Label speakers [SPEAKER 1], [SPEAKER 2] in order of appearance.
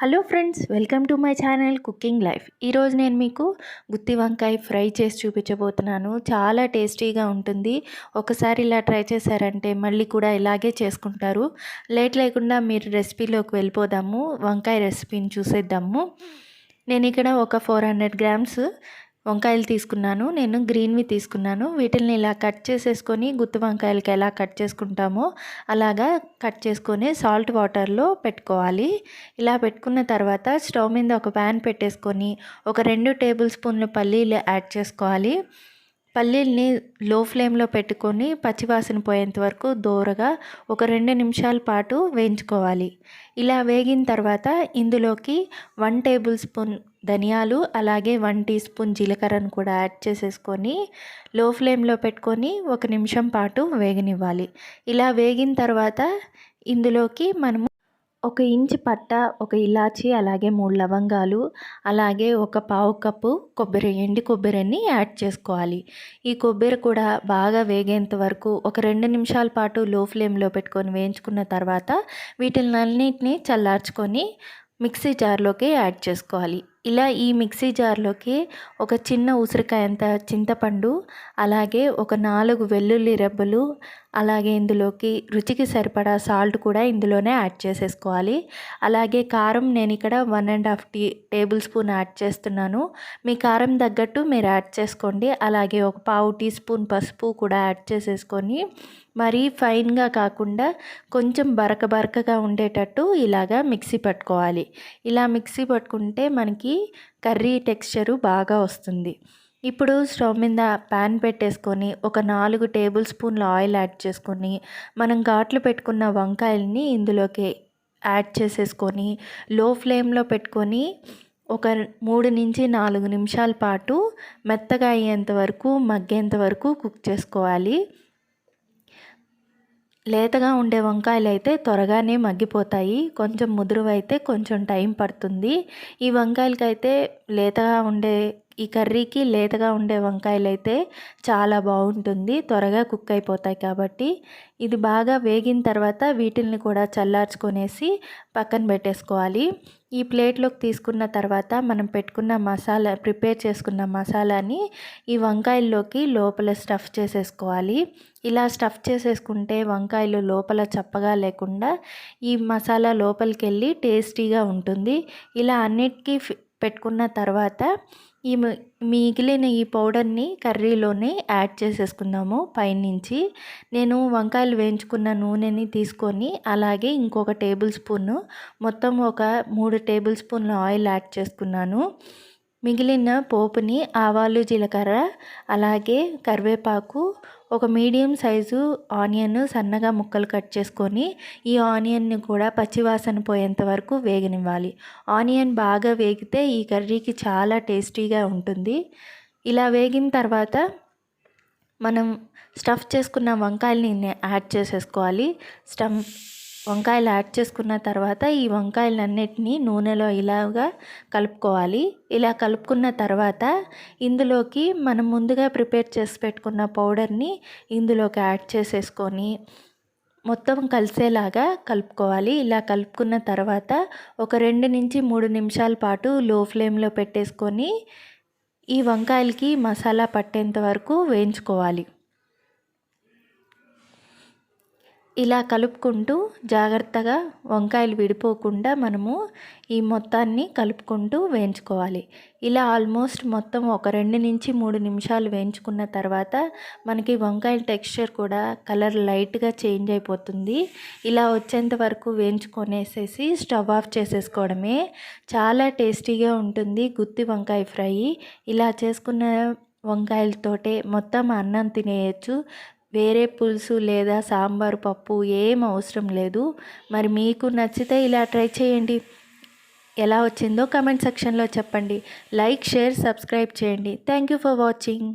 [SPEAKER 1] Hello friends welcome to my channel cooking life. ఈరోజు నేను మీకు గుత్తి వంకాయ ఫ్రై చేసి చూపించబోతున్నాను. చాలా టేస్టీగా ఉంటుంది. ఒకసారి ఇలా ట్రై చేశారంటే మళ్ళీ కూడా ఇలాగే చేసుకుంటారు. లేట్ లేకుండా మీరు రెసిపీలోకి వెళ్ళిపోదాము. వంకాయ రెసిపీని చూసేద్దాము. నేను ఇక్కడ ఒక ఫోర్ హండ్రెడ్ గ్రామ్స్ వంకాయలు తీసుకున్నాను. నేను గ్రీన్వి తీసుకున్నాను. వీటిని ఇలా కట్ చేసేసుకొని గుత్తి వంకాయలకి ఎలా కట్ చేసుకుంటామో అలాగా కట్ చేసుకొని సాల్ట్ వాటర్లో పెట్టుకోవాలి. ఇలా పెట్టుకున్న తర్వాత స్టవ్ మీద ఒక ప్యాన్ పెట్టేసుకొని ఒక రెండు టేబుల్ స్పూన్లు పల్లీలు యాడ్ చేసుకోవాలి. పల్లీల్ని లో ఫ్లేమ్లో పెట్టుకొని పచ్చివాసన పోయేంత వరకు దోరగా ఒక రెండు నిమిషాల పాటు వేయించుకోవాలి. ఇలా వేగిన తర్వాత ఇందులోకి వన్ టేబుల్ స్పూన్ ధనియాలు అలాగే వన్ టీ స్పూన్ జీలకర్రను కూడా యాడ్ చేసేసుకొని లో ఫ్లేమ్లో పెట్టుకొని ఒక నిమిషం పాటు వేగనివ్వాలి. ఇలా వేగిన తర్వాత ఇందులోకి మనము ఒక ఇంచు పట్ట ఒక ఇలాచి అలాగే మూడు లవంగాలు అలాగే ఒక పావు కప్పు కొబ్బరి ఎండి కొబ్బరిని యాడ్ చేసుకోవాలి. ఈ కొబ్బరి కూడా బాగా వేగేంత వరకు ఒక రెండు నిమిషాల పాటు లో ఫ్లేమ్లో పెట్టుకొని వేయించుకున్న తర్వాత వీటిని అన్నింటినీ చల్లార్చుకొని మిక్సీ జార్లోకి యాడ్ చేసుకోవాలి. ఇలా ఈ మిక్సీ జార్లోకి ఒక చిన్న ఉసిరికాయ అంత చింతపండు అలాగే ఒక నాలుగు వెల్లుల్లి రెబ్బలు అలాగే ఇందులోకి రుచికి సరిపడా సాల్ట్ కూడా ఇందులోనే యాడ్ చేసేసుకోవాలి. అలాగే కారం నేను ఇక్కడ one and half tea tablespoon add చేస్తున్నాను. మీ కారం తగ్గట్టు మీరు యాడ్ చేసుకోండి. అలాగే ఒక పావు టీ స్పూన్ పసుపు కూడా యాడ్ చేసేసుకొని మరీ ఫైన్గా కాకుండా కొంచెం బరక బరకగా ఉండేటట్టు ఇలాగా మిక్సీ పట్టుకోవాలి. ఇలా మిక్సీ పట్టుకుంటే మనకి కర్రీ టెక్స్చరు బాగా వస్తుంది. ఇప్పుడు స్టవ్ మీద ప్యాన్ పెట్టేసుకొని ఒక నాలుగు టేబుల్ స్పూన్ల ఆయిల్ యాడ్ చేసుకొని మనం ఘాట్లు పెట్టుకున్న వంకాయల్ని ఇందులోకి యాడ్ చేసేసుకొని లో ఫ్లేమ్లో పెట్టుకొని ఒక మూడు నుంచి నాలుగు నిమిషాల పాటు మెత్తగా అయ్యేంత వరకు మగ్గేంత వరకు కుక్ చేసుకోవాలి. లేతగా ఉండే వంకాయలు అయితే త్వరగానే మగ్గిపోతాయి. కొంచెం ముదురువైతే కొంచెం టైం పడుతుంది. ఈ వంకాయలకైతే లేతగా ఉండే ఈ కర్రీకి లేతగా ఉండే వంకాయలు అయితే చాలా బాగుంటుంది. త్వరగా కుక్ అయిపోతాయి కాబట్టి ఇది బాగా వేగిన తర్వాత వీటిల్ని కూడా చల్లార్చుకొనేసి పక్కన పెట్టేసుకోవాలి. ఈ ప్లేట్లోకి తీసుకున్న తర్వాత మనం పెట్టుకున్న మసాలా ప్రిపేర్ చేసుకున్న మసాలాని ఈ వంకాయల్లోకి లోపల స్టఫ్ చేసేసుకోవాలి. ఇలా స్టఫ్ చేసేసుకుంటే వంకాయలు లోపల చప్పగా లేకుండా ఈ మసాలా లోపలికి వెళ్ళి టేస్టీగా ఉంటుంది. ఇలా అన్నిటికీ పెట్టుకున్న తర్వాత ఈ మిగిలిన ఈ పౌడర్ని కర్రీలోనే యాడ్ చేసేసుకుందాము పైనుంచి. నేను వంకాయలు వేయించుకున్న నూనెని తీసుకొని అలాగే ఇంకొక టేబుల్ స్పూన్ మొత్తం ఒక మూడు టేబుల్ స్పూన్ల ఆయిల్ యాడ్ చేసుకున్నాను. మిగిలిన పోపుని ఆవాలు జీలకర్ర అలాగే కరివేపాకు ఒక మీడియం సైజు ఆనియన్ సన్నగా ముక్కలు కట్ చేసుకొని ఈ ఆనియన్ని కూడా పచ్చివాసన పోయేంత వరకు వేగనివ్వాలి. ఆనియన్ బాగా వేగితే ఈ కర్రీకి చాలా టేస్టీగా ఉంటుంది. ఇలా వేగిన తర్వాత మనం స్టఫ్ చేసుకున్న వంకాయల్ని యాడ్ చేసేసుకోవాలి. స్టఫ్ వంకాయలు యాడ్ చేసుకున్న తర్వాత ఈ వంకాయలన్నిటినీ నూనెలో ఇలాగా కలుపుకోవాలి. ఇలా కలుపుకున్న తర్వాత ఇందులోకి మనం ముందుగా ప్రిపేర్ చేసి పెట్టుకున్న పౌడర్ని ఇందులోకి యాడ్ చేసేసుకొని మొత్తం కలిసేలాగా కలుపుకోవాలి. ఇలా కలుపుకున్న తర్వాత ఒక రెండు నుంచి మూడు నిమిషాల పాటు లో ఫ్లేమ్లో పెట్టేసుకొని ఈ వంకాయలకి మసాలా పట్టేంత వరకు వేయించుకోవాలి. ఇలా కలుపుకుంటూ జాగ్రత్తగా వంకాయలు విడిపోకుండా మనము ఈ మొత్తాన్ని కలుపుకుంటూ వేయించుకోవాలి. ఇలా ఆల్మోస్ట్ మొత్తం ఒక రెండు నుంచి మూడు నిమిషాలు వేయించుకున్న తర్వాత మనకి వంకాయల టెక్స్చర్ కూడా కలర్ లైట్గా చేంజ్ అయిపోతుంది. ఇలా వచ్చేంత వరకు వేయించుకొనేసేసి స్టవ్ ఆఫ్ చేసేసుకోవడమే. చాలా టేస్టీగా ఉంటుంది గుత్తి వంకాయ ఫ్రై. ఇలా చేసుకున్న వంకాయలతోటే మొత్తం అన్నం తినేయచ్చు. వేరే పులుసు లేదా సాంబార్ పప్పు ఏం అవసరం లేదు. మరి మీకు నచ్చితే ఇలా ట్రై చేయండి. ఎలా వచ్చిందో కమెంట్ సెక్షన్లో చెప్పండి. లైక్ షేర్ సబ్స్క్రైబ్ చేయండి. Thank you for watching.